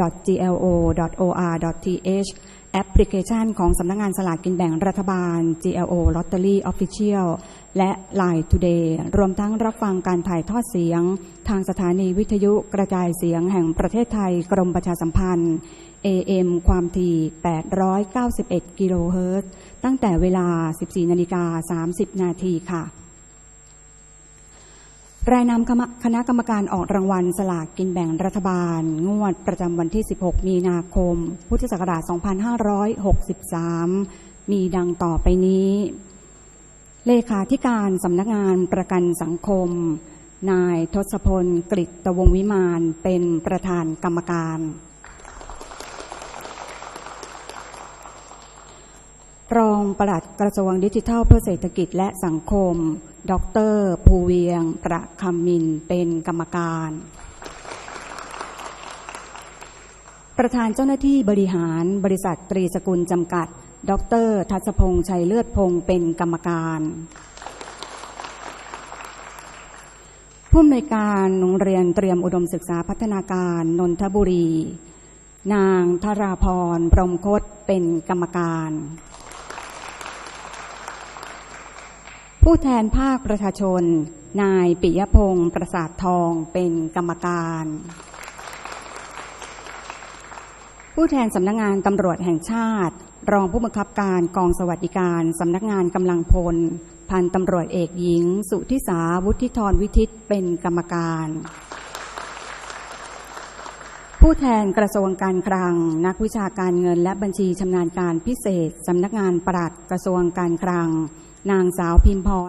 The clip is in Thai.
www.glo.or.th แอปพลิเคชันของสำนักงงานสลากกินแบ่งรัฐบาล GLO Lottery Official และ Line Today รวมทั้งรับฟังการถ่ายทอดเสียง ทางสถานีวิทยุกระจายเสียงแห่งประเทศไทยกรมประชาสัมพันธ์ AM ความถี่ 891 กิโลเฮิรตซ์ตั้งแต่เวลา 14นาฬิกา30 นาทีค่ะ รายนามคณะกรรมการออกรางวัลสลากกินแบ่งรัฐบาล งวดประจำวันที่ 16 มีนาคม พุทธศักราช 2563 มีดังต่อไปนี้ เลขาธิการสำนักงานประกันสังคม นายทศพลกฤตวงวิมานเป็นประธานกรรมการ รองปลัดกระทรวงดิจิทัลเพื่อเศรษฐกิจและสังคม ดรภูเวียง ประคำมินเป็นกรรมการ ประธานเจ้าหน้าที่บริหารบริษัทตรีสกุลจำกัด ดรทัศพงษ์ชัยเลือดพงศ์เป็นกรรมการผู้อำนวยการโรงเรียนเตรียมอุดมศึกษาพัฒนาการนนทบุรี นางธราพรพรมคตเป็นกรรมการ ผู้แทนภาคประชาชน นายปิยพงศ์ประสาททองเป็นกรรมการ ผู้แทนสำนักงงานตำรวจแห่งชาติ รองผู้บังคับการกองสวัสดิการสำนักงานกำลังพล พันตำรวจเอกหญิง สุทิสาวุฒิธรวิทิตเป็นกรรมการ ผู้แทนกระทรวงการคลัง นักวิชาการเงินและบัญชีชำนาญการพิเศษสำนักงานปลัดกระทรวงการคลัง นางสาวพิมพร